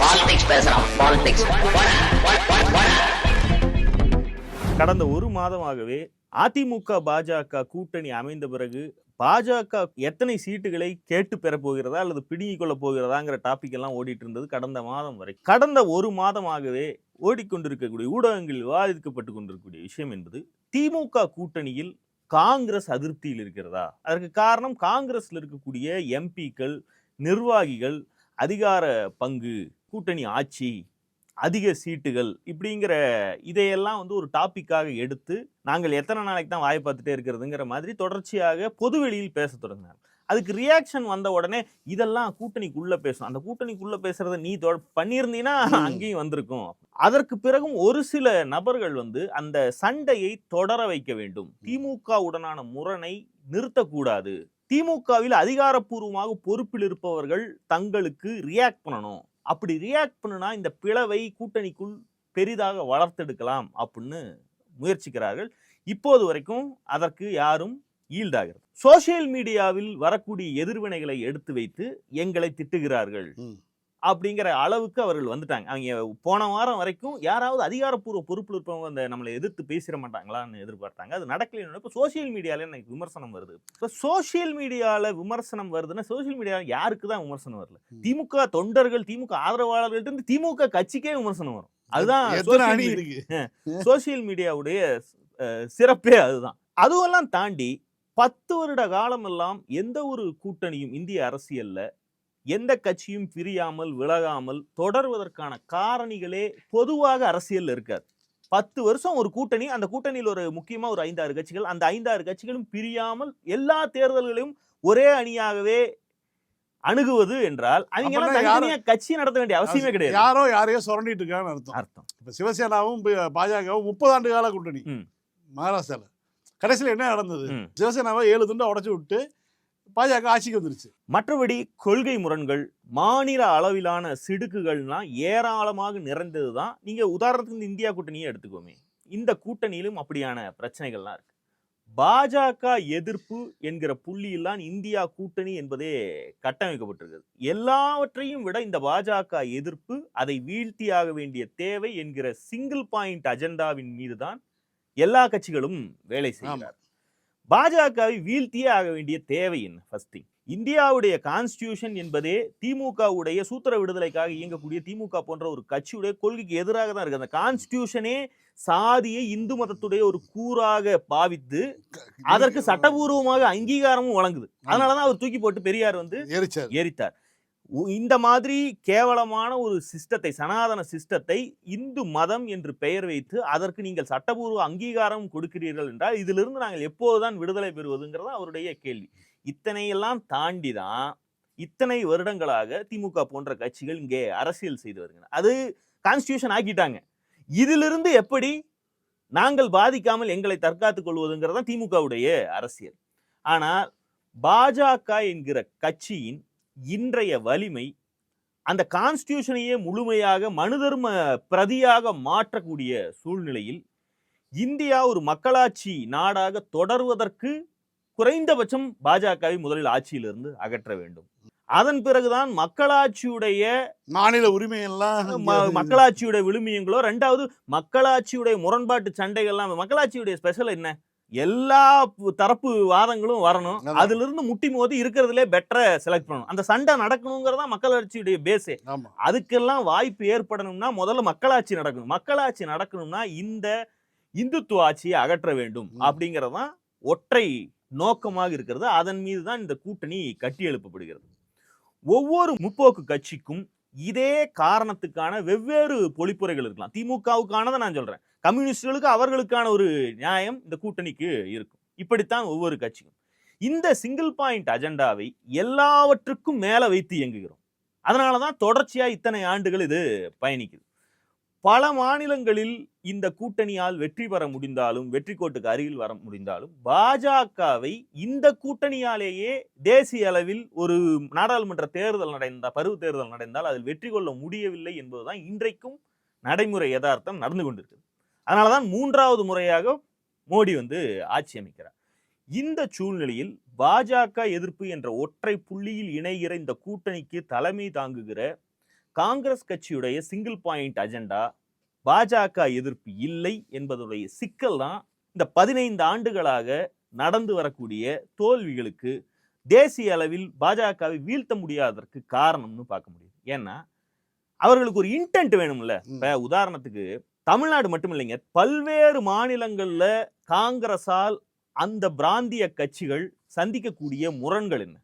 Politics பேசுறான் politics கடந்த ஒரு மாதமாகவே அதிமுக பாஜக கூட்டணி அமைந்த பிறகு பாஜக எத்தனை சீட்டுகளை கேட்டு பெற போகிறதா அல்லது பிடுங்கிக் கொள்ள போகிறதாங்கிற டாபிக் எல்லாம் ஓடிட்டு இருந்தது கடந்த மாதம் வரை. கடந்த ஒரு மாதமாகவே ஓடிக்கொண்டிருக்கக்கூடிய ஊடகங்களில் விவாதிக்கப்பட்டு கொண்டிருக்கக்கூடிய விஷயம் என்பது திமுக கூட்டணியில் காங்கிரஸ் அதிருப்தியில் இருக்கிறதா? அதற்கு காரணம் காங்கிரஸில் இருக்கக்கூடிய எம்பிக்கள் நிர்வாகிகள் அதிகார பங்கு கூட்டணி ஆட்சி அதிக சீட்டுகள் இப்படிங்கிற இதையெல்லாம் வந்து ஒரு டாபிக்காக எடுத்து நாங்கள் எத்தனை நாளைக்கு தான் வாய் பார்த்துட்டே இருக்கிறதுங்கிற மாதிரி தொடர்ச்சியாக பொதுவெளியில் பேச தொடங்கினார் அதுக்கு ரியாக்ஷன் வந்த உடனே இதெல்லாம் கூட்டணிக்குள்ள பேசும். அந்த கூட்டணிக்குள்ள பேசுறத நீ தொட- பண்ணியிருந்தீன்னா அங்கேயும் வந்திருக்கும். அதற்கு பிறகும் ஒரு சில நபர்கள் வந்து அந்த சண்டையை தொடர வைக்க வேண்டும். திமுக உடனான முரணை நிறுத்தக்கூடாது. திமுகவில் அதிகாரப்பூர்வமாக பொறுப்பில் இருப்பவர்கள் தங்களுக்கு ரியாக்ட் பண்ணணும். அப்படி ரியாக்ட் பண்ணுனா இந்த பிளவை கூட்டணிக்குள் பெரிதாக வளர்த்தெடுக்கலாம் அப்படின்னு முயற்சிக்கிறார்கள். இப்போது வரைக்கும் அதற்கு யாரும் ஈல்டாகிறது. சோசியல் மீடியாவில் வரக்கூடிய எதிர்வினைகளை எடுத்து வைத்து எங்களை திட்டுகிறார்கள். அப்படிங்கிற அளவுக்கு அவர்கள் வந்துட்டாங்க. அவங்க போன வாரம் வரைக்கும் யாராவது அதிகாரப்பூர்வ பொறுப்பில் இருப்பவங்க அந்த நம்மளை எதிர்த்து பேசிட மாட்டாங்களான்னு எதிர்பார்த்தாங்க. அது நடக்கலைன்னு இப்போ சோஷியல் மீடியால எனக்கு விமர்சனம் வருது. இப்போ சோஷியல் மீடியால விமர்சனம் வருதுன்னா சோஷியல் மீடியால யாருக்கு தான் விமர்சனம் வரல. திமுக தொண்டர்கள் திமுக ஆதரவாளர்கள்ட்ட இருந்து திமுக கட்சிக்கே விமர்சனம் வரும். அதுதான் சோஷியல் மீடியாவுடைய சிறப்பே அதுதான். அதுவெல்லாம் தாண்டி பத்து வருட காலமெல்லாம் எந்த ஒரு கூட்டணியும் இந்திய அரசியல்ல எந்த கட்சியும் பிரியாமல் விலகாமல் தொடர்வதற்கான காரணிகளே பொதுவாக அரசியல்ல இருக்காது. பத்து வருஷம் ஒரு கூட்டணி அந்த கூட்டணியில் ஒரு முக்கியமா ஒரு ஐந்தாறு கட்சிகள் அந்த ஐந்தாறு கட்சிகளும் பிரியாமல் எல்லா தேர்தல்களையும் ஒரே அணியாகவே அணுகுவது என்றால் அவங்க கட்சி நடத்த வேண்டிய அவசியமே கிடையாது. யாரோ யாரையோ சுரண்டிட்டு இருக்கான்னு அர்த்தம். அர்த்தம். இப்ப சிவசேனாவும் பாஜகவும் முப்பது ஆண்டு கால கூட்டணி ம். மகாராஷ்டிரால. கடைசியில் என்ன நடந்தது. சிவசேனாவை ஏழு துண்டை உடைச்சு விட்டு பாஜக ஆட்சிக்கு வந்துருச்சு. மற்றபடி கொள்கை முரண்கள் மாநில அளவிலான சிடுக்குகள்லாம் ஏராளமாக நிறைந்தது தான் நீங்க உதாரணத்துக்கு இந்த இந்தியா கூட்டணியே எடுத்துக்கோமே. இந்த கூட்டணியிலும் அப்படியான பிரச்சனைகள்லாம் இருக்கு. பாஜக எதிர்ப்பு என்கிற புள்ளியில்தான் இந்தியா கூட்டணி என்பதே கட்டமைக்கப்பட்டிருக்கிறது எல்லாவற்றையும் விட இந்த பாஜக எதிர்ப்பு அதை வீழ்த்தியாக வேண்டிய தேவை என்கிற சிங்கிள் பாயிண்ட் அஜெண்டாவின் மீதுதான் எல்லா கட்சிகளும் வேலை செய்கிறார் பாஜகவை வீழ்த்தியே ஆக வேண்டிய தேவை என்ன? ஃபர்ஸ்ட் திங் இந்தியாவுடைய கான்ஸ்டியூஷன் என்பதே திமுகவுடைய சூத்திர விடுதலைக்காக இயங்கக்கூடிய திமுக போன்ற ஒரு கட்சியுடைய கொள்கைக்கு எதிராக தான் இருக்கு. அந்த கான்ஸ்டியூஷனே சாதியை இந்து மதத்துடைய ஒரு கூறாக பாவித்து அதற்கு சட்டபூர்வமாக அங்கீகாரமும் வழங்குது. அதனாலதான் அவர் தூக்கி போட்டு பெரியார் வந்து எரித்தார். இந்த மாதிரி கேவலமான ஒரு சிஸ்டத்தை சனாதன சிஸ்டத்தை இந்து மதம் என்று பெயர் வைத்து அதற்கு நீங்கள் சட்டபூர்வ அங்கீகாரம் கொடுக்கிறீர்கள் என்றால் இதிலிருந்து நாங்கள் எப்போதுதான் விடுதலை பெறுவதுங்கிறது அவருடைய கேள்வி. இத்தனையெல்லாம் தாண்டி தான் இத்தனை வருடங்களாக திமுக போன்ற கட்சிகள் இங்கே அரசியல் செய்து வருகின்றன. அது கான்ஸ்டியூஷன் ஆக்கிட்டாங்க. இதிலிருந்து எப்படி நாங்கள் பாதிக்காமல் எங்களை தற்காத்துக் கொள்வதுங்கிறது தான் திமுகவுடைய அரசியல். ஆனால் பாஜக என்கிற கட்சியின் இன்றைய வலிமை அந்த கான்ஸ்டியூஷனையே முழுமையாக மனுதர்ம பிரதியாக மாற்றக்கூடிய சூழ்நிலையில் இந்தியா ஒரு மக்களாட்சி நாடாக தொடர்வதற்கு குறைந்தபட்சம் பாஜகவை முதலில் ஆட்சியிலிருந்து அகற்ற வேண்டும். அதன் பிறகுதான் மக்களாட்சியுடைய மாநில உரிமை எல்லாம் மக்களாட்சியுடைய விழுமியங்களோ ரெண்டாவது மக்களாட்சியுடைய முரண்பாட்டு சண்டைகள்லாம் மக்களாட்சியுடைய ஸ்பெஷல் என்ன? எல்லா தரப்பு வாதங்களும் வரணும். அதுல இருந்து முட்டி மோதி இருக்கிறதுலே பெட்டரை செலக்ட் பண்ணணும். அந்த சண்டை நடக்கணுங்கிறதா மக்களாட்சியுடைய பேஸே அதுக்கெல்லாம் வாய்ப்பு ஏற்படணும்னா முதல்ல மக்களாட்சி நடக்கணும். மக்களாட்சி நடக்கணும்னா இந்த இந்துத்துவ ஆட்சியை அகற்ற வேண்டும் ம். அப்படிங்கறதுதான் ஒற்றை நோக்கமாக இருக்கிறது. அதன் மீது தான் இந்த கூட்டணி கட்டி எழுப்பப்படுகிறது ஒவ்வொரு முற்போக்கு கட்சிக்கும் இதே காரணத்துக்கான வெவ்வேறு பொழிப்புரைகள் இருக்கலாம். திமுகவுக்கானதை நான் சொல்றேன். கம்யூனிஸ்டுகளுக்கு அவர்களுக்கான ஒரு நியாயம் இந்த கூட்டணிக்கு இருக்கும். இப்படித்தான் ஒவ்வொரு கட்சியும். இந்த சிங்கிள் பாயிண்ட் அஜெண்டாவை எல்லாவற்றுக்கும் மேலே வைத்து இயங்குகிறோம். அதனால தான் தொடர்ச்சியாக இத்தனை ஆண்டுகள் இது பயணிக்குது. பல மாநிலங்களில் இந்த கூட்டணியால் வெற்றி பெற முடிந்தாலும் வெற்றி கோட்டுக்கு அருகில் வர முடிந்தாலும் பாஜகவை இந்த கூட்டணியாலேயே தேசிய அளவில் ஒரு நாடாளுமன்ற தேர்தல் நடந்த பருவ தேர்தல் நடந்தால் அதில் வெற்றி கொள்ள முடியவில்லை என்பதுதான் இன்றைக்கும் நடைமுறை யதார்த்தம் நடந்து கொண்டிருக்கிறது அதனாலதான் மூன்றாவது முறையாக மோடி வந்து ஆட்சி அமைக்கிறார். இந்த சூழ்நிலையில் பாஜக எதிர்ப்பு என்ற ஒற்றை புள்ளியில் இணைகிற இந்த கூட்டணிக்கு தலைமை தாங்குகிற காங்கிரஸ் கட்சியுடைய சிங்கிள் பாயிண்ட் அஜெண்டா பாஜக எதிர்ப்பு இல்லை என்பதுடைய சிக்கல் தான் இந்த பதினைந்து ஆண்டுகளாக நடந்து வரக்கூடிய தோல்விகளுக்கு தேசிய அளவில் பாஜகவை வீழ்த்த முடியாததற்கு காரணம்னு பார்க்க முடியும் ஏன்னா அவர்களுக்கு ஒரு இன்டென்ட் வேணும்ல. இப்ப உதாரணத்துக்கு தமிழ்நாடு மட்டும் இல்லைங்க பல்வேறு மாநிலங்கள்ல காங்கிரஸால் அந்த பிராந்திய கட்சிகள் சந்திக்கக்கூடிய முரண்கள் என்ன?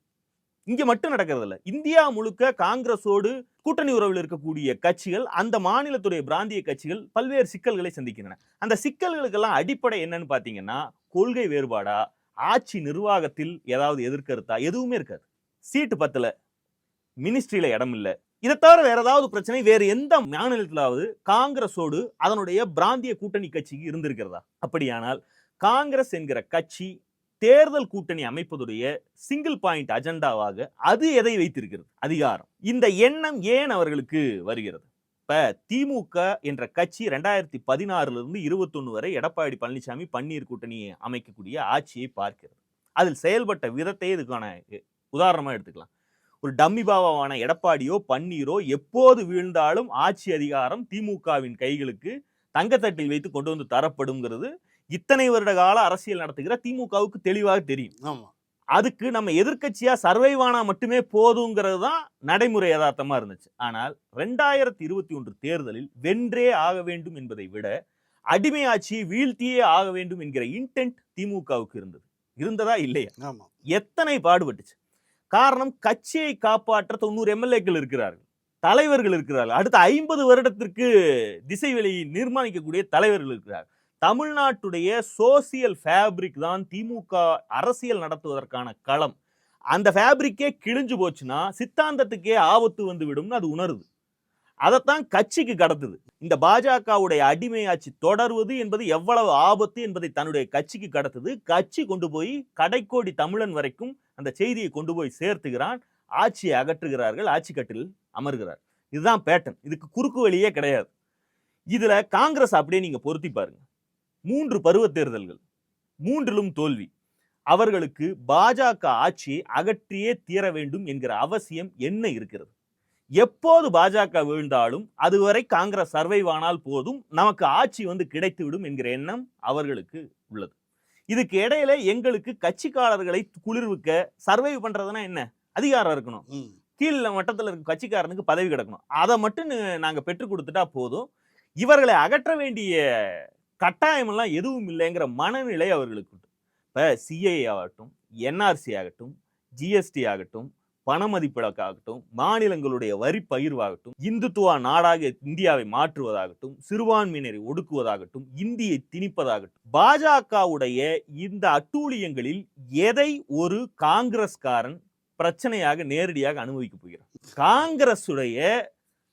இங்க மட்டும் நடக்கிறது இல்ல இந்தியா முழுக்க காங்கிரஸோடு கூட்டணி உறவில் இருக்கக்கூடிய கட்சிகள் அந்த மாநிலத்துடைய பிராந்திய கட்சிகள் பல்வேறு சிக்கல்களை சந்திக்கின்றன. அந்த சிக்கல்களுக்கெல்லாம் அடிப்படை என்னன்னு பாத்தீங்கன்னா கொள்கை வேறுபாடா? ஆட்சி நிர்வாகத்தில் ஏதாவது எதிர்கருத்தா எதுவுமே இருக்காது. சீட்டு பத்தல. மினிஸ்ட்ரியில இடம் இல்ல. இதை தவிர வேற ஏதாவது பிரச்சனை வேற எந்த மாநிலத்திலாவது காங்கிரஸோடு அதனுடைய பிராந்திய கூட்டணி கட்சிக்கு இருந்திருக்கிறதா? அப்படியானால் காங்கிரஸ் என்கிற கட்சி தேர்தல் கூட்டணி அமைப்பதுடைய சிங்கிள் பாயிண்ட் அஜெண்டாவாக அது எதை வைத்திருக்கிறது? அதிகாரம். இந்த எண்ணம் ஏன் அவர்களுக்கு வருகிறது? இப்ப திமுக என்ற கட்சி ரெண்டாயிரத்தி பதினாறுல இருந்து இருபத்தொன்னு வரை எடப்பாடி பழனிசாமி பன்னீர் கூட்டணியை அமைக்கக்கூடிய ஆட்சியை பார்க்கிறது. அதில் செயல்பட்ட விதத்தை இதுக்கான உதாரணமா எடுத்துக்கலாம். ஒரு டம்மி பாவாவான எடப்பாடியோ பன்னீரோ எப்போது வீழ்ந்தாலும் ஆட்சி அதிகாரம் திமுகவின் கைகளுக்கு தங்கத்தட்டில் வைத்து கொண்டு வந்து தரப்படுங்கிறது இத்தனை வருட கால அரசியல் நடத்துகிற திமுகவுக்கு தெளிவாக தெரியும். ஆமா. அதுக்கு நம்ம எதிர்க்கட்சியா சர்வைவ் ஆனா மட்டுமே போதுங்கிறது தான் நடைமுறை யதார்த்தமா இருந்துச்சு. ஆனால் ரெண்டாயிரத்தி இருபத்தி ஒன்று தேர்தலில் வென்றே ஆக வேண்டும் என்பதை விட அடிமை ஆட்சியை வீழ்த்தியே ஆக வேண்டும் என்கிற இன்டென்ட் திமுகவுக்கு இருந்தது. இருந்ததா இல்லையா? ஆமா. எத்தனை பாடுபட்டுச்சு. காரணம் கட்சியை காப்பாற்ற தொண்ணூறு எம்எல்ஏக்கள் இருக்கிறார்கள். தலைவர்கள் இருக்கிறார்கள். அடுத்த ஐம்பது வருடத்திற்கு திசை வெளியை நிர்மாணிக்கக்கூடிய தலைவர்கள் இருக்கிறார்கள். தமிழ்நாட்டுடைய சோசியல் ஃபேப்ரிக் தான் திமுக அரசியல் நடத்துவதற்கான களம். அந்த ஃபேப்ரிக்கே கிழிஞ்சு போச்சுன்னா சித்தாந்தத்துக்கே ஆபத்து வந்து விடும்னு அது உணருது. அதைத்தான் கட்சிக்கு கடத்துது. இந்த பாஜகவுடைய அடிமையாட்சி தொடர்வது என்பது எவ்வளவு ஆபத்து என்பதை தன்னுடைய கட்சிக்கு கடத்துது. கட்சி கொண்டு போய் கடைக்கோடி தமிழன் வரைக்கும் அந்த செய்தியை கொண்டு போய் சேர்த்துகிறான். ஆட்சியை அகற்றுகிறார்கள். ஆட்சி கட்டில் அமர்கிறார். இதுதான் பேட்டன் இதுக்கு குறுக்கு வழியே கிடையாது. இதில் காங்கிரஸ் அப்படியே நீங்கள் பொருத்தி பாருங்க. மூன்று பருவ தேர்தல்கள் மூன்றிலும் தோல்வி. அவர்களுக்கு பாஜக ஆட்சியை அகற்றியே தீர வேண்டும் என்கிற அவசியம் என்ன இருக்கிறது? எப்போது பாஜக வீழ்ந்தாலும் அதுவரை காங்கிரஸ் சர்வைவ் ஆனால் போதும் நமக்கு ஆட்சி வந்து கிடைத்துவிடும் என்கிற எண்ணம் அவர்களுக்கு உள்ளது. இதுக்கு இடையில எங்களுக்கு கட்சிக்காரர்களை குளிர்விக்க சர்வைவ் பண்றதுன்னா என்ன? அதிகாரம் இருக்கணும். கீழ் மட்டத்தில் இருக்க கட்சிக்காரனுக்கு பதவி கிடக்கணும். அதை மட்டும் நு- நாங்க பெற்றுக் கொடுத்துட்டா போதும். இவர்களை அகற்ற வேண்டிய கட்டாயமெல்லாம் எதுவும் இல்லைங்கிற மனநிலை அவர்களுக்கு உண்டு. இப்போ சிஐஏ ஆகட்டும் என்ஆர்சி ஆகட்டும் ஜிஎஸ்டி ஆகட்டும் பணமதிப்பிழக்காகட்டும் மாநிலங்களுடைய வரி பகிர்வாகட்டும் இந்துத்துவா நாடாக இந்தியாவை மாற்றுவதாகட்டும் சிறுபான்மையினரை ஒடுக்குவதாகட்டும் இந்தியை திணிப்பதாகட்டும் பாஜகவுடைய இந்த அட்டூழியங்களில் எதை ஒரு காங்கிரஸ்காரன் பிரச்சனையாக நேரடியாக அனுபவிக்க போகிறார் காங்கிரஸுடைய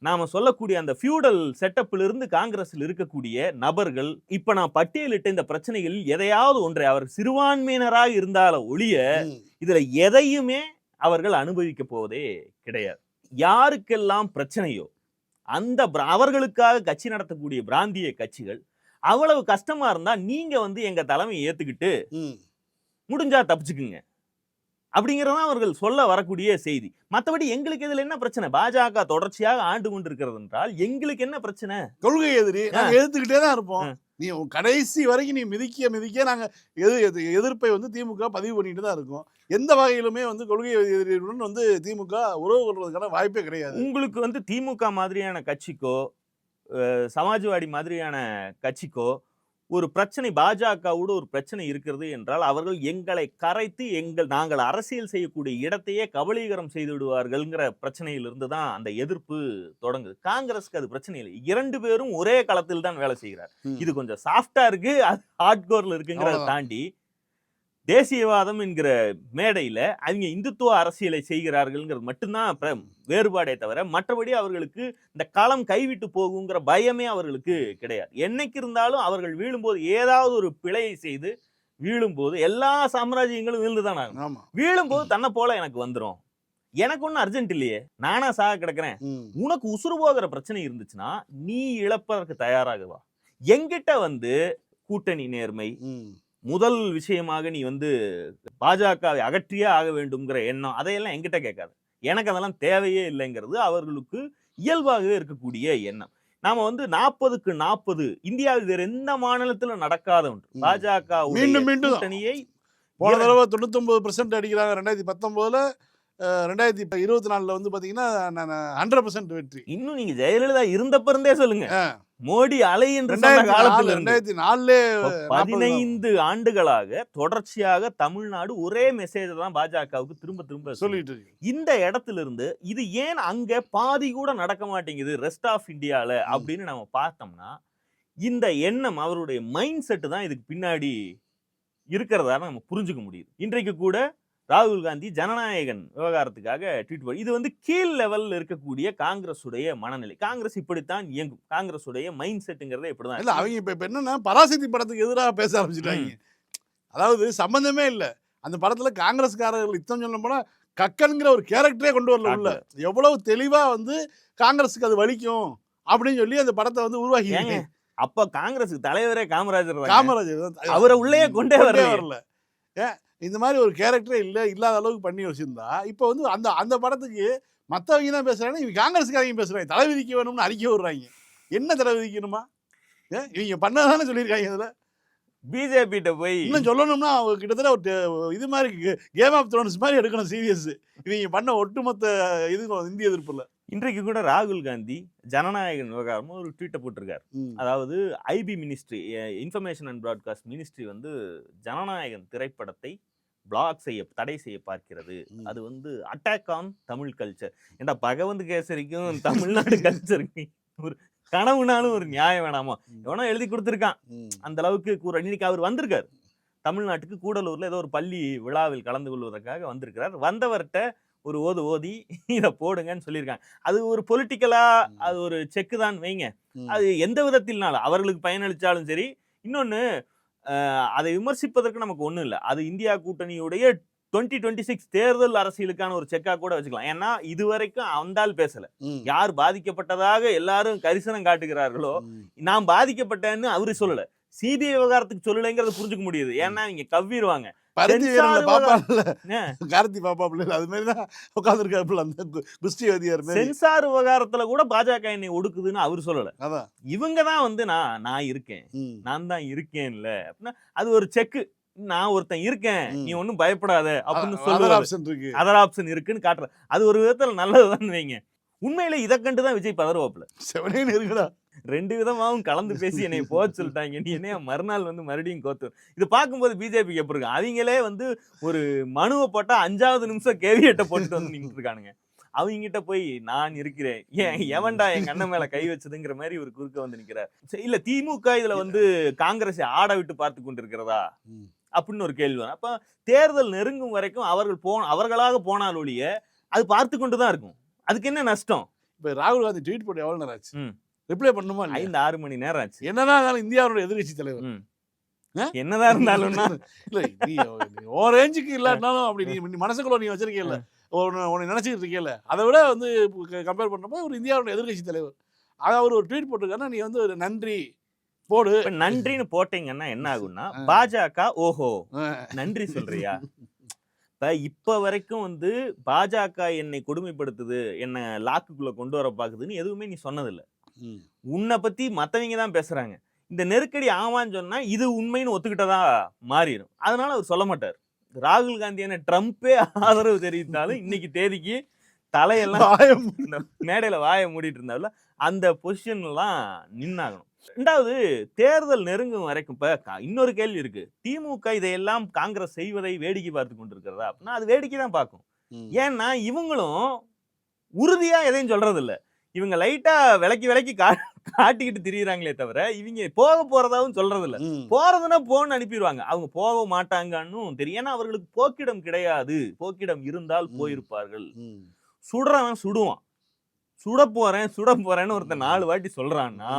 நாம சொல்லக்கூடிய அந்த ஃபியூடல் செட்டப்பில் இருந்து காங்கிரஸில் இருக்கக்கூடிய நபர்கள் இப்ப நான் பட்டியலிட்ட இந்த பிரச்சனைகளில் எதையாவது ஒன்றை அவர் சிறுபான்மையினராக இருந்தால ஒழிய. இதுல எதையுமே அவர்கள் அனுபவிக்க போவதே கிடையாது யாருக்கெல்லாம் பிரச்சனையோ அந்த அவர்களுக்காக கட்சி நடத்தக்கூடிய பிராந்திய கட்சிகள் அவ்வளவு கஷ்டமா இருந்தா நீங்க வந்து எங்க தலைமையை ஏத்துக்கிட்டு. முடிஞ்சா தப்பிச்சுக்குங்க அப்படிங்கறதான் அவர்கள் சொல்ல வரக்கூடிய செய்தி. மத்தபடி எங்களுக்கு இதுல என்ன பிரச்சனை? பாஜக தொடர்ச்சியாக ஆண்டு கொண்டிருக்கிறது என்றால் எங்களுக்கு என்ன பிரச்சனை? கொள்கை எதிரி. நாங்க எதிர்த்துக்கிட்டே தான் இருப்போம். நீ கடைசி வரைக்கும் நீ மிதிக்க மிதிக்க நாங்க எது எது- எதிர்ப்பை வந்து திமுக பதிவு பண்ணிட்டு தான் இருக்கோம். எந்த வகையிலுமே வந்து கொள்கை எதிரியுடன் வந்து திமுக உறவு கொள்வதற்கான வாய்ப்பே கிடையாது. உங்களுக்கு வந்து திமுக மாதிரியான கட்சிக்கோ சமாஜ்வாடி மாதிரியான கட்சிக்கோ ஒரு பிரச்சனை பாஜகவோடு ஒரு பிரச்சனை இருக்கிறது என்றால் அவர்கள் எங்களை கரைத்து எங்கள் நாங்கள் அரசியல் செய்யக்கூடிய இடத்தையே கபலீகரம் செய்து விடுவார்கள்ங்கிற பிரச்சனையிலிருந்து தான் அந்த எதிர்ப்பு தொடங்குது காங்கிரஸ்க்கு அது பிரச்சனை இல்லை இரண்டு பேரும் ஒரே களத்தில் தான் வேலை செய்கிறார். இது கொஞ்சம் சாஃப்டா இருக்கு அது ஹார்ட்கோர்ல இருக்குங்கிறத அவ்வளவுதான். தாண்டி தேசியவாதம் என்கிற மேடையில அவங்க இந்துத்துவ அரசியலை செய்கிறார்கள்ங்கிறது மட்டும்தான் வேறுபாடே தவிர மற்றபடி அவர்களுக்கு இந்த களம் கைவிட்டு போகுங்கிற பயமே அவர்களுக்கு கிடையாது. என்னைக்கு இருந்தாலும் அவர்கள் வீழும்போது ஏதாவது ஒரு பிழையை செய்து வீழும்போது எல்லா சாம்ராஜ்யங்களும் வீழ்ந்துதான் ஆகணும் ஆமா. வீழும்போது தன்னை போல எனக்கு வந்துரும். எனக்கு ஒன்றும் அர்ஜென்ட் இல்லையே. நானா சாக கிடக்குறேன். உனக்கு உசுறு போகிற பிரச்சனை இருந்துச்சுன்னா நீ இழப்பதற்கு தயாராக வா. எங்கிட்ட வந்து கூட்டணி நேர்மை. முதல் விஷயமாக நீ வந்து பாஜகவை அகற்றியே ஆக வேண்டும்ங்கிற எண்ணம் அதையெல்லாம் என்கிட்ட கேட்காது எனக்கு அதெல்லாம் தேவையே இல்லைங்கிறது அவர்களுக்கு இயல்பாகவே இருக்கக்கூடிய எண்ணம் நாம வந்து நாற்பதுக்கு நாற்பது இந்தியாவில் வேற எந்த மாநிலத்திலும் நடக்காத ஒன்று. பாஜக மீண்டும் மீண்டும். கூட்டணியை போன தடவை தொண்ணூத்தொன்பது பெர்சென்ட் அடிக்கிறாங்க ரெண்டாயிரத்தி பத்தொன்பதுல ரெண்டாயிரத்தி இருபத்தி நாலுல வந்து பாத்தீங்கன்னா ஹண்ட்ரட் பெர்சென்ட் வெற்றி. இன்னும் நீங்க ஜெயலலிதா இருந்தப்ப இருந்தே சொல்லுங்க. மோடி அலை என்று காலத்துல ரெண்டாயிரத்தி நாலுல பதினைந்து ஆண்டுகளாக தொடர்ச்சியாக தமிழ்நாடு ஒரே மெசேஜ் தான் பாஜகவுக்கு திரும்ப திரும்ப சொல்லி சொல்லிட்டு இருக்கு இந்த இடத்துல இருந்து இது ஏன் அங்க பாதி கூட நடக்க மாட்டேங்குது ரெஸ்ட் ஆஃப் இந்தியால அப்படின்னு நம்ம பார்த்தோம்னா இந்த எண்ணம் அவருடைய மைண்ட் செட் தான் இதுக்கு பின்னாடி இருக்கிறதா நம்ம புரிஞ்சுக்க முடியுது. இன்றைக்கு கூட ராகுல் காந்தி ஜனநாயகன் விவகாரத்துக்காக ட்வீட் பண்ணி இது வந்து கீழ் லெவல்ல இருக்கக்கூடிய காங்கிரஸுடைய மனநிலை. காங்கிரஸ் இப்படித்தான் இயங்கும். காங்கிரஸுடைய மைண்ட் செட்டுங்கிறத இப்படிதான் இல்ல அவங்க இப்ப இப்ப என்னன்னா பராசக்தி படத்துக்கு எதிராக பேச ஆரம்பிச்சிட்டாங்க. அதாவது சம்பந்தமே இல்ல. அந்த படத்துல காங்கிரஸ்காரர்கள் இத்தம் சொல்ல போனா கக்கன்ங்கிற ஒரு கேரக்டரே கொண்டு வரல உள்ள எவ்வளவு தெளிவா வந்து காங்கிரஸுக்கு அது வலிக்கும் அப்படின்னு சொல்லி அந்த படத்தை வந்து உருவாக்கி அப்ப காங்கிரஸுக்கு தலைவரே காமராஜர். காமராஜர் அவரை கொண்டே கொண்டே வரல வரல. ஏன் இந்த மாதிரி ஒரு கேரக்டரே இல்ல இல்லாத அளவுக்கு பண்ணி வச்சிருந்தா இப்போ வந்து அந்த அந்த படத்துக்கு மத்தவங்க தான் பேசுறாங்க இவங்க காங்கிரஸ்காரங்க பேசுறாங்க தலை விதிக்க வேணும்னு அறிக்கை விடுறாங்க. என்ன தலை விதிக்கணுமா ஏன் இவங்க பண்ணதானே சொல்லியிருக்காங்க இதுல? பிஜேபி கிட்ட போய் இன்னும் சொல்லணும்னா அவங்க கிட்டத்தட்ட ஒரு இது மாதிரி கேம் ஆஃப் த்ரோன்ஸ் மாதிரி எடுக்கணும் சீரியஸ் இவங்க பண்ண ஒட்டுமொத்த இது இந்திய எதிர்ப்புல. இன்றைக்கு கூட ராகுல் காந்தி ஜனநாயகன் விவகாரமும் ஒரு ட்வீட்டை போட்டிருக்காரு. அதாவது IB ministry information and broadcast ministry வந்து ஜனநாயகன் திரைப்படத்தை பிளாக் செய்ய தடை செய்ய பார்க்கிறது. அது வந்து அட்டாக் ஆன் தமிழ் கல்ச்சர் ஏண்டா பகவந்த் கேசரிக்கும் தமிழ்நாடு கல்ச்சருக்கும் ஒரு கனவுனாலும் ஒரு நியாயம் வேணாமா. எவனோ எழுதி கொடுத்துருக்கான். அந்த அளவுக்கு இன்னைக்கு அவர் வந்திருக்காரு. தமிழ்நாட்டுக்கு கூடலூர்ல ஏதோ ஒரு பள்ளி விழாவில் கலந்து கொள்வதற்காக வந்திருக்கிறார். வந்தவர்கிட்ட ஒரு ஓது ஓதி இதை போடுங்கன்னு சொல்லியிருக்காங்க. அது ஒரு பொலிட்டிக்கலா. அது ஒரு செக்கு தான் வைங்க. அது எந்த விதத்தில்னாலும் அவர்களுக்கு பயனளிச்சாலும் சரி இன்னொன்னு அஹ், அதை விமர்சிப்பதற்கு நமக்கு ஒண்ணும் இல்லை. அது இந்தியா கூட்டணியுடைய டுவெண்ட்டி டுவெண்ட்டி சிக்ஸ் தேர்தல் அரசியலுக்கான ஒரு செக்கா கூட வச்சுக்கலாம். ஏன்னா இதுவரைக்கும் அந்தால் பேசல. யார் பாதிக்கப்பட்டதாக எல்லாரும் கரிசனம் காட்டுகிறார்களோ. நான் பாதிக்கப்பட்டேன்னு அவரு சொல்லல. சிபிஐ விவகாரத்துக்கு சொல்லலைங்கிறத புரிஞ்சுக்க முடியுது. ஏன்னா இங்க கவ்விடுவாங்க. பருத்தி பாப்பான்ல ஆ. கார்த்தி பாப்பா பிள்ளை அது மாதிரி தான் உட்காந்துருக்காப்புல அந்த கு- குஸ்தி வதியார் மாதிரி சென்சார் விவகாரத்துல கூட பாஜக என்னை ஒடுக்குதுன்னு அவர் சொல்லல. அதான். இவங்க தான் வந்து நான் நான் இருக்கேன். நான் தான் இருக்கேன்ல. அப்படின்னா அது ஒரு செக்கு. நான் ஒருத்தன் இருக்கேன். நீ ஒன்றும் பயப்படாத அப்படின்னு சொல்லுவாரு. ஆப்ஷன் இருக்கு. அதர் ஆப்ஷன் இருக்குன்னு காட்டுற. அது ஒரு விதத்துல நல்லதுதான் வைங்க. உண்மையில இதை கண்டு தான் விஜய் பதறுவாப்புல செவனேன்னு இருக்குடா. ரெண்டு விதமாவும் கலந்து பேசி என்னை போக சொல்லிட்டாங்க. நீ என்ன மறுநாள் வந்து மறுபடியும் கோத்து இது பார்க்கும்போது பிஜேபி எப்படி இருக்கு? அவங்களே வந்து ஒரு மனுவை போட்டா அஞ்சாவது நிமிஷம் கேவியட்டை போட்டுட்டு வந்து நின்றுட்டு இருக்கானுங்க. அவங்ககிட்ட போய் நான் இருக்கிறேன். ஏன் எவன்டா எங்க அண்ணன் மேல கை வச்சதுங்கிற மாதிரி ஒரு குறுக்க வந்து நிக்கிறார். இல்ல திமுக இதுல வந்து காங்கிரஸை ஆட விட்டு பார்த்து கொண்டிருக்கிறதா. அப்படின்னு ஒரு கேள்வி அப்ப தேர்தல் நெருங்கும் வரைக்கும் அவர்கள் போன அவர்களாக போனால் ஒழிய அது பார்த்து கொண்டு தான் இருக்கும். அதுக்கு என்ன நஷ்டம்? இப்ப ராகுல் காந்தி ட்வீட் போட்டு எவ்வளவு நேரம் ஆச்சு. ரிப்ளை பண்ணுமா? ஐந்து ஆறு மணி நேரம் ஆச்சு என்னதான் இருந்தாலும் இந்தியாவோட எதிர்கட்சி தலைவர்? என்னதான் இருந்தாலும்னா இல்ல நீ ஓ ரேஞ்சுக்கு இல்லாட்டினாலும் அப்படி நீ மனசுக்குள்ள நீ வச்சிருக்கீல்ல உன்னை நினைச்சிட்டு இருக்கீல்ல அதை விட வந்து கம்பேர் பண்ணப்போ ஒரு இந்தியாவோட எதிர்கட்சி தலைவர் அதை அவர் ஒரு ட்வீட் போட்டிருக்காருன்னா நீ வந்து ஒரு நன்றி போடு நன்றின்னு போட்டீங்கன்னா என்ன ஆகும்னா. பாஜக ஓஹோ. நன்றி சொல்றியா இப்ப இப்ப வரைக்கும் வந்து பாஜக என்னை கொடுமைப்படுத்துது என்ன லாக்குக்குள்ள கொண்டு வர பாக்குதுன்னு எதுவுமே நீ சொன்னதில்ல. உன்னை பத்தி மத்தவங்க தான் பேசுறாங்க. இந்த நெருக்கடி ஆமான்னு சொன்னா இது உண்மைன்னு ஒத்துக்கிட்டதா மாறிடும் அதனால அவர் சொல்ல மாட்டார். ராகுல் காந்தி என்ன ட்ரம்ப்பே ஆதரவு தெரிவித்தாலும் இன்னைக்கு தேதிக்கு தலையெல்லாம். இந்த மேடையில வாயை மூடிட்டு இருந்தால அந்த பொசிஷன்லாம் நின்னாகணும். ரெண்டாவது தேர்தல் நெருங்கும் வரைக்கும் இப்ப இன்னொரு கேள்வி இருக்கு. திமுக இதையெல்லாம் காங்கிரஸ் செய்வதை வேடிக்கை பார்த்து கொண்டிருக்கிறதா? அப்படின்னா அது வேடிக்கை தான் பார்க்கும். ஏன்னா இவங்களும் உறுதியா எதையும் சொல்றது இல்ல இவங்க லைட்டா விலக்கி விலக்கி கா காட்டிக்கிட்டு திரியுறாங்களே தவிர இவங்க போக போறதாவும் சொல்றது இல்ல. போறதுன்னா போன்னு அனுப்பிடுவாங்க அவங்க போக மாட்டாங்கன்னு தெரியும். ஏன்னா அவர்களுக்கு போக்கிடம் கிடையாது. போக்கிடம் இருந்தால். போயிருப்பார்கள். சுடுறவன் சுடுவான். சுட போறேன் சுட போறேன்னு ஒருத்தன் நாலு வாட்டி சொல்றான்னா.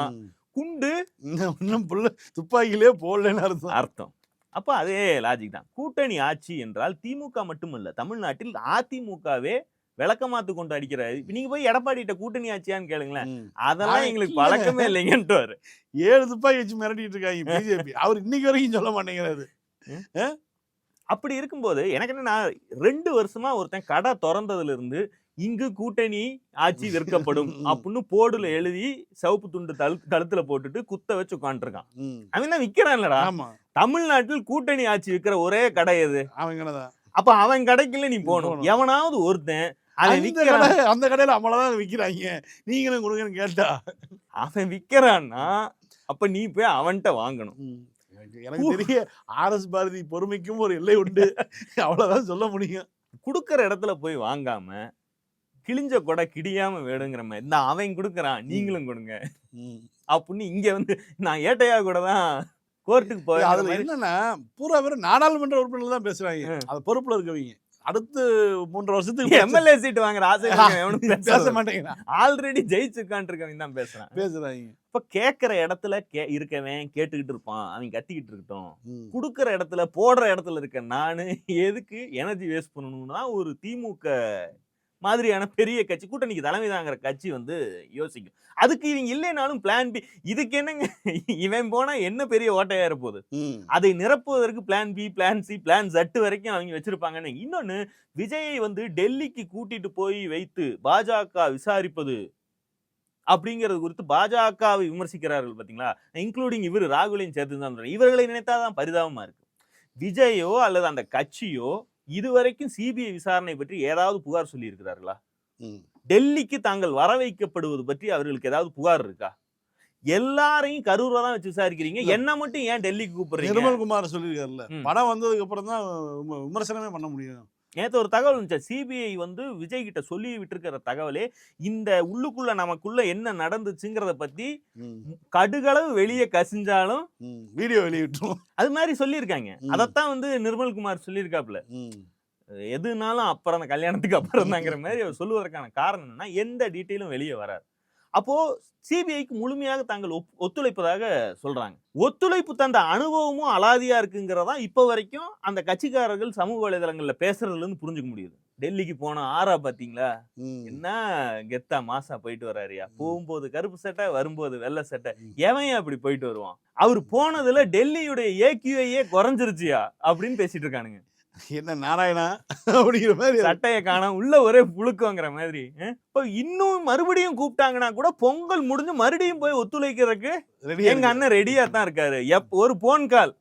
குண்டு. இன்னும் இன்னும் புள்ள துப்பாக்கியிலே போடலன்னு அர்த்தம். அர்த்தம். அப்ப அதே லாஜிக் தான். கூட்டணி ஆட்சி என்றால் திமுக மட்டுமல்ல தமிழ்நாட்டில் அதிமுகவே விளக்கமாத்து கொண்டு அடிக்கிறாரு. நீங்க போய் எடப்பாடிட்ட கூட்டணி ஆட்சியான்னு கேளுங்களேன். அதெல்லாம் எங்களுக்கு. பழக்கமே இல்லைங்கன்ட்டு ஏழு துப்பாக்கி வச்சு மிரட்டிட்டு இருக்காங்க பிஜேபி. அவர் இன்னைக்கு வரைக்கும் சொல்ல மாட்டேங்கிறாரு. அப்படி இருக்கும்போது எனக்கு என்னன்னா ரெண்டு வருஷமா ஒருத்தன் கடை திறந்ததுல இருந்து இங்கு கூட்டணி ஆட்சி விற்கப்படும் அப்படின்னு போர்டுல எழுதி சிவப்பு துண்டு தழு கழுத்துல போட்டுட்டு குத்த வச்சு உட்காந்துருக்கான். அவன் தான் விக்கிறான்லடா. ஆமா. தமிழ்நாட்டில் கூட்டணி ஆட்சி விற்கிற ஒரே கடை எது? அவங்கதான் அப்ப அவன் கடைக்குள்ள நீ போகணும். எவனாவது ஒருத்தன் அவன் அந்த கடை அந்த கடையில அவ்வளவுதான் விக்கிறாங்க. நீங்களும் கொடுங்கன்னு கேட்டா. அவன் விக்கிறான்னா அப்ப நீ போய் அவன்கிட்ட வாங்கணும். எனக்கு- தெரிய ஆர்எஸ் பாரதி பொறுமைக்கும் ஒரு எல்லை உண்டு. அவ்வளவுதான் சொல்ல முடியும். குடுக்கற இடத்துல போய் வாங்காம கிழிஞ்ச கொடை கிடியாம வேணுங்கிற மாதிரி இந்த அவன் கொடுக்கறான் நீங்களும் கொடுங்க. அப்படின்னு இங்க வந்து நான் ஏட்டையா கூட தான் கோர்ட்டுக்கு போய் அதுல என்னன்னா பூரா பேர் நாடாளுமன்ற உறுப்பினர் தான் பேசுறாங்க. அது பொறுப்புல இருக்கவங்க. அடுத்து மூன்று வருஷத்துக்கு எம்எல்ஏ சீட் வாங்குற ஆசை எவனும் பேச மாட்டேங்கிறான். ஆல்ரெடி ஜெயிச்சுக்கான் இருக்கவன் தான் பேசுறான். பேசுறாங்க. இப்ப கேக்குற இடத்துல கே இருக்கவன் கேட்டுக்கிட்டு இருப்பான் அவன் கத்திக்கிட்டு இருக்கட்டும். குடுக்கிற இடத்துல போடுற இடத்துல இருக்க நானு எதுக்கு எனர்ஜி வேஸ்ட் பண்ணணும்னா ஒரு திமுக மாதிரியான பெரிய கட்சி கூட்டணிக்கு தலைமை தாங்கிற கட்சி வந்து யோசிக்கும். அதுக்கு இவங்க இல்லைனாலும் பிளான் பி இதுக்கு என்னங்க? இவன் போனா என்ன பெரிய ஓட்டையா இருப்போகுது ம். அதை நிரப்புவதற்கு plan B plan C plan ஜட்டு வரைக்கும் அவங்க வச்சிருப்பாங்கன்னு. இன்னொன்னு விஜயை வந்து டெல்லிக்கு கூட்டிட்டு போய் வைத்து பாஜக விசாரிப்பது அப்படிங்கிறது குறித்து பாஜகவை விமர்சிக்கிறார்கள் பாத்தீங்களா? இன்க்ளூடிங் இவர் ராகுலையும் சேர்த்து தான். இவர்களை நினைத்தாதான் பரிதாபமா இருக்கு. விஜயோ அல்லது அந்த கட்சியோ இதுவரைக்கும் சிபிஐ விசாரணை பற்றி ஏதாவது புகார் சொல்லி இருக்கிறார்களா ம். டெல்லிக்கு தாங்கள் வர வைக்கப்படுவது பற்றி அவர்களுக்கு ஏதாவது புகார் இருக்கா எல்லாரையும் கரூர்ல தான் வச்சு விசாரிக்கிறீங்க. என்ன மட்டும் ஏன் டெல்லிக்கு கூப்பிடுறீங்க நிர்மல்குமார் சொல்லியிருக்காருல்ல. படம் வந்ததுக்கு அப்புறம் தான் விம- விமர்சனமே பண்ண முடியும் நேத்து ஒரு தகவல் இருந்துச்சு சிபிஐ வந்து விஜய் கிட்ட சொல்லி விட்டுருக்கிற தகவலே இந்த உள்ளுக்குள்ள நமக்குள்ள என்ன நடந்துச்சுங்கிறத பத்தி. கடுகளவு வெளியே கசிஞ்சாலும். வீடியோ வெளியிட்டோம் அது மாதிரி சொல்லியிருக்காங்க. அதைத்தான் வந்து நிர்மல்குமார் சொல்லியிருக்காப்புல ம். எதுனாலும் அப்புறம் அந்த கல்யாணத்துக்கு அப்புறம் தாங்கிற மாதிரி அவர் சொல்லுவதற்கான காரணம் என்னன்னா எந்த டீட்டெயிலும் வெளியே வராது அப்போ சிபிஐக்கு முழுமையாக தாங்கள் ஒப்- ஒத்துழைப்பதாக சொல்றாங்க. ஒத்துழைப்பு தந்த அனுபவமும் அலாதியா இருக்குங்கிறதா இப்போ வரைக்கும் அந்த கட்சிக்காரர்கள் சமூக வலைதளங்கள்ல பேசுறதுல இருந்து புரிஞ்சுக்க முடியுது. டெல்லிக்கு போன ஆறா பாத்தீங்களா. என்ன கெத்தா மாசா போயிட்டு வராருயா? போகும்போது கருப்பு சட்டை வரும்போது வெள்ளை சட்டை. எவன் அப்படி போயிட்டு வருவான்? அவர் போனதுல டெல்லியுடைய ஏக்யூஐயே குறைஞ்சிருச்சியா? அப்படின்னு பேசிட்டு இருக்கானுங்க. என்ன நாராயணா? அப்படிங்கிற மாதிரி சட்டையை காணோம். உள்ள ஒரே புழுக்கங்கிற மாதிரி? இப்ப இன்னும் மறுபடியும் கூப்பிட்டாங்கன்னா கூட பொங்கல் முடிஞ்சு மறுபடியும் போய் ஒத்துழைக்கிறதுக்கு எங்க அண்ணன் ரெடியா தான் இருக்காரு. எப் ஒரு போன் கால்.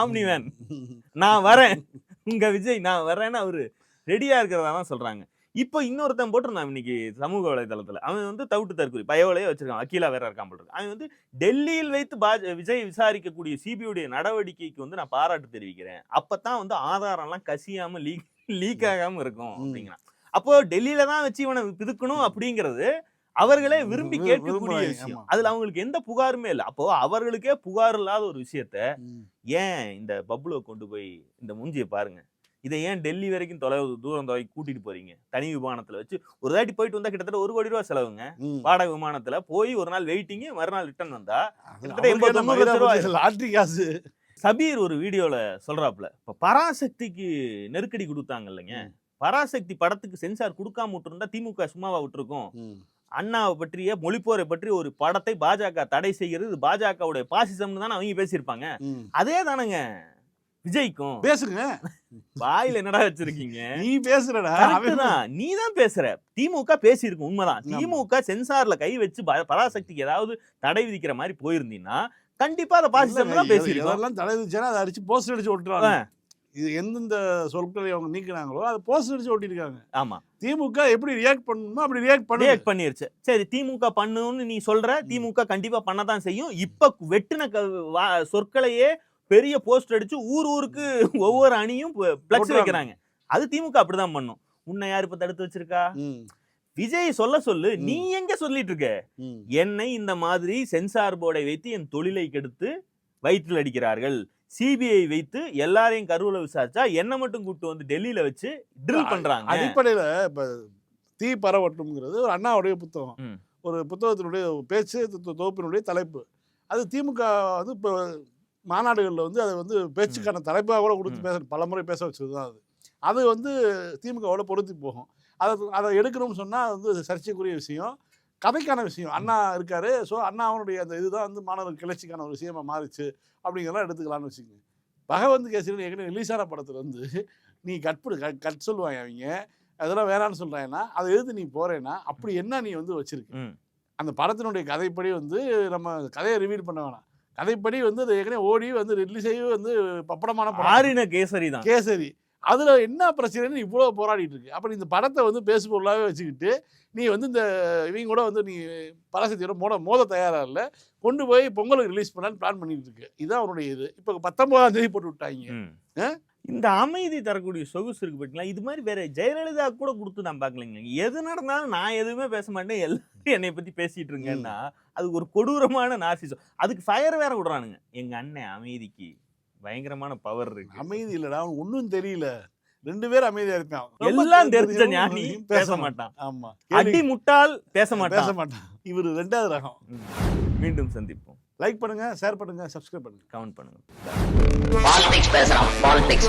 Omni van. நான் வரேன். உங்க விஜய் நான் வரேன்னு அவரு ரெடியா இருக்கிறதா தான் சொல்றாங்க. இப்போ இன்னொருத்தன் போட்டிருந்தான் இன்னைக்கு சமூக வலைதளத்துல அவன் வந்து தவிட்டு தற்கொலை பயவலையே வச்சிருக்கான். அகிலா வேற இருக்கான் இருக்கு. அவன் வந்து டெல்லியில் வைத்து பாஜ விஜய் விசாரிக்கக்கூடிய சிபிஐடைய நடவடிக்கைக்கு வந்து நான் பாராட்டு தெரிவிக்கிறேன். அப்பதான் வந்து ஆதாரம்லாம் கசியாம லீக் லீக் ஆகாம இருக்கும். அப்படிங்கிறான். அப்போ டெல்லியில தான் வச்சு இவனை பிதுக்கணும் அப்படிங்கிறது அவர்களே விரும்பி விரு- கேட்கக்கூடிய விஷயம். அதுல அவங்களுக்கு எந்த புகாருமே இல்லை. அப்போ அவர்களுக்கே புகார் இல்லாத ஒரு விஷயத்த. ஏன் இந்த பப்புளை கொண்டு போய் இந்த மூஞ்சியை பாருங்க? இதை ஏன் டெல்லி வரைக்கும் தொலைவு தூரம் தொலை கூட்டிட்டு போறீங்க தனி விமானத்துல வச்சு ஒரு தாட்டி போயிட்டு வந்தா கிட்டத்தட்ட ஒரு கோடி ரூபா செலவுங்க. வாடகை விமானத்துல போய் ஒரு நாள் வெயிட்டிங் மறுநாள் ரிட்டர்ன் வந்தா அது கிட்டத்தட்ட அவருக்கு என்ன 80 லட்ச ரூபா மயிலாப்பூர் லாட்டரி காசு சபீர் ஒரு வீடியோல சொல்றாப்ல இப்ப பராசக்திக்கு நெருக்கடி கொடுத்தாங்க இல்லைங்க. பராசக்தி படத்துக்கு சென்சார் கொடுக்காம விட்டுருந்தா திமுக சும்மாவா விட்டுருக்கும். அண்ணாவை பற்றிய மொழிப்போரை பற்றி ஒரு படத்தை பாஜக தடை செய்கிறது பாஜகவுடைய பாசிசம்னு தானே அவங்க பேசியிருப்பாங்க. அதே தானங்க விஜய்க்கும் பேசுங்க. வாயில என்னடா வச்சிருக்கீங்க? நீ பேசுறடா. கரெக்ட் அவன் தான். நீ தான் பேசுற. திமுக பேசியிருக்கு உண்மைதான். திமுக சென்சார்ல கை வச்சு பராசக்திக்கு ஏதாவது தடை விதிக்கிற மாதிரி போயிருந்தீங்கன்னா கண்டிப்பா அதை பாசிசம் தான் பேசியிருக்கோம். எதெல்லாம் தடை விதிச்சாலும் அதை அடிச்சு போஸ்டர் அடிச்சு ஒட்டுறாங்க. இது எந்தெந்த சொற்களை அவங்க நீக்கினாங்களோ அதை போஸ்டர் அடிச்சு ஒட்டிருக்காங்க ஆமா. திமுக எப்படி ரியாக்ட் பண்ணணுமோ அப்படி ரியாக்ட் பண்ணு ரியாக்ட் பண்ணிருச்சு. சரி திமுக பண்ணுன்னு நீ சொல்ற திமுக கண்டிப்பா பண்ணதான் செய்யும். இப்ப வெட்டின சொற்களையே பெரிய போஸ்ட் அடிச்சு ஊர் ஊருக்கு ஒவ்வொரு அணியும் பிளக்ஸ். வைக்கிறாங்க. அது திமுக அப்படிதான் பண்ணும். உன்னை யார் இப்ப தடுத்து வச்சிருக்கா? விஜய் சொல்ல சொல்லு. நீ எங்க சொல்லிட்டு இருக்க. என்னை இந்த மாதிரி சென்சார் போர்டை வைத்து என் தொழிலை கெடுத்து வயிற்றில் அடிக்கிறார்கள். சிபிஐ வைத்து எல்லாரையும் கருவுல விசாரிச்சா என்ன மட்டும் கூட்டு வந்து டெல்லியில வச்சு ட்ரில் பண்றாங்க. அடிப்படையில இப்ப தீ பரவட்டும்ங்கிறது ஒரு அண்ணாவுடைய புத்தகம். ஒரு புத்தகத்தினுடைய பேச்சு தொகுப்பினுடைய தலைப்பு. அது திமுக வந்து இப்போ மாநாடுகளில் வந்து அதை வந்து பேச்சுக்கான தலைப்பாக கூட கொடுத்து. பேச பலமுறை பேச வச்சது தான் அது. அது வந்து திமுகவோட பொருத்தி போகும். அதை அதை எடுக்கணும்னு சொன்னால் அது வந்து சர்ச்சைக்குரிய விஷயம். கதைக்கான விஷயம். அண்ணா இருக்காரு. ஸோ அண்ணா அவனுடைய அந்த இதுதான் வந்து மாணவர் கிளர்ச்சிக்கான ஒரு விஷயமா மாறிச்சு அப்படிங்கிறதெல்லாம் எடுத்துக்கலாம்னு வச்சுக்கோங்க. பகவந்த் கேசரி ஏற்கனவே ரிலீஸான படத்தில் வந்து நீ கட் பண்ணு கட் சொல்லுவாங்க அவங்க. அதெல்லாம் வேணாம்னு சொல்றாங்கன்னா அதை எதிர்த்து நீ போறேன்னா அப்படி என்ன நீ வந்து வச்சிருக்க. அந்த படத்தினுடைய கதைப்படி வந்து நம்ம கதையை ரிவீல் பண்ண வேணாம். கதைப்படி வந்து அது ஏற்கனவே ஓடி வந்து ரிலீஸ் ஆகி வந்து பப்படமான படம். ஆறின கேசரி தான். கேசரி. அதுல என்ன பிரச்சனைன்னு இவ்வளவு போராடிட்டு இருக்கு. அப்ப இந்த படத்தை வந்து பேசு பொருளாவே வச்சுக்கிட்டு நீ வந்து இந்த இவங்க கூட வந்து நீ பராசக்தியோட மோத மோத தயாரா இல்ல. கொண்டு போய் பொங்கலுக்கு ரிலீஸ் பண்ணலான்னு பிளான் பண்ணிட்டு இருக்கு. இதுதான் அவனுடைய இது. இப்போ பத்தொன்பதாம் தேதி போட்டு விட்டாங்க? இந்த அமைதி தரக்கூடிய சொகுசு இருக்கு பார்த்தீங்களா இது மாதிரி வேற ஜெயலலிதா கூட கொடுத்து நான் பார்க்கலைங்க எது நடந்தாலும் நான் எதுவுமே பேச மாட்டேன். எல்லாரும் என்னை பத்தி பேசிட்டு இருக்கேன்னா அது ஒரு கொடூரமான நார்சிசம் அதுக்கு ஃபயர் வேற விடுறானுங்க. எங்க அண்ணன் அமைதிக்கு பயங்கரமான பவர் இருக்கு. அமைதி இல்லடா. அவனுக்கு ஒன்றும் தெரியல. ரெண்டு பேரும் அமைதியா இருப்பான் ரொம்ப எல்லாம் தெரிஞ்ச ஞானி பேச மாட்டான். ஆமா. அடி முட்டாள் பேச பேச மாட்டான். மாட்டான். இவர் ரெண்டாவது ரகம். மீண்டும் சந்திப்போம். லைக் பண்ணுங்க ஷேர் பண்ணுங்க சப்ஸ்கிரைப் பண்ணுங்க. கமெண்ட் பண்ணுங்க பாலிடிக்ஸ் பேசலாம் பாலிடிக்ஸ்